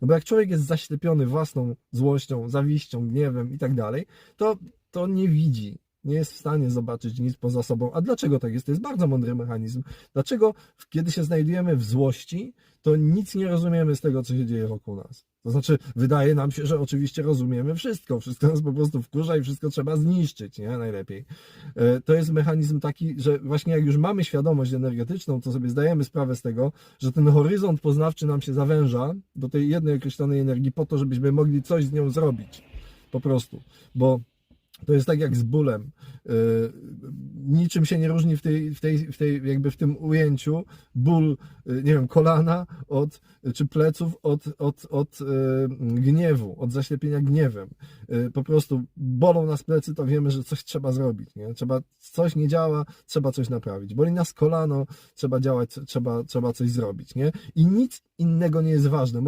No bo jak człowiek jest zaślepiony własną złością, zawiścią, gniewem i tak dalej, to, to nie widzi, nie jest w stanie zobaczyć nic poza sobą. A dlaczego tak jest? To jest bardzo mądry mechanizm. Dlaczego, kiedy się znajdujemy w złości, to nic nie rozumiemy z tego, co się dzieje wokół nas? To znaczy, wydaje nam się, że oczywiście rozumiemy wszystko. Wszystko nas po prostu wkurza i wszystko trzeba zniszczyć, nie? Najlepiej. E, To jest mechanizm taki, że właśnie jak już mamy świadomość energetyczną, to sobie zdajemy sprawę z tego, że ten horyzont poznawczy nam się zawęża do tej jednej określonej energii po to, żebyśmy mogli coś z nią zrobić. Po prostu. Bo to jest tak jak z bólem. Yy, Niczym się nie różni w tej, w tej, w tej jakby w tym ujęciu ból, yy, nie wiem, kolana od, czy pleców od, od, od yy, gniewu, od zaślepienia gniewem. Po prostu bolą nas plecy, to wiemy, że coś trzeba zrobić. Nie? Trzeba, coś nie działa, trzeba coś naprawić. Boli nas kolano, trzeba działać, trzeba, trzeba coś zrobić. Nie? I nic innego nie jest ważne.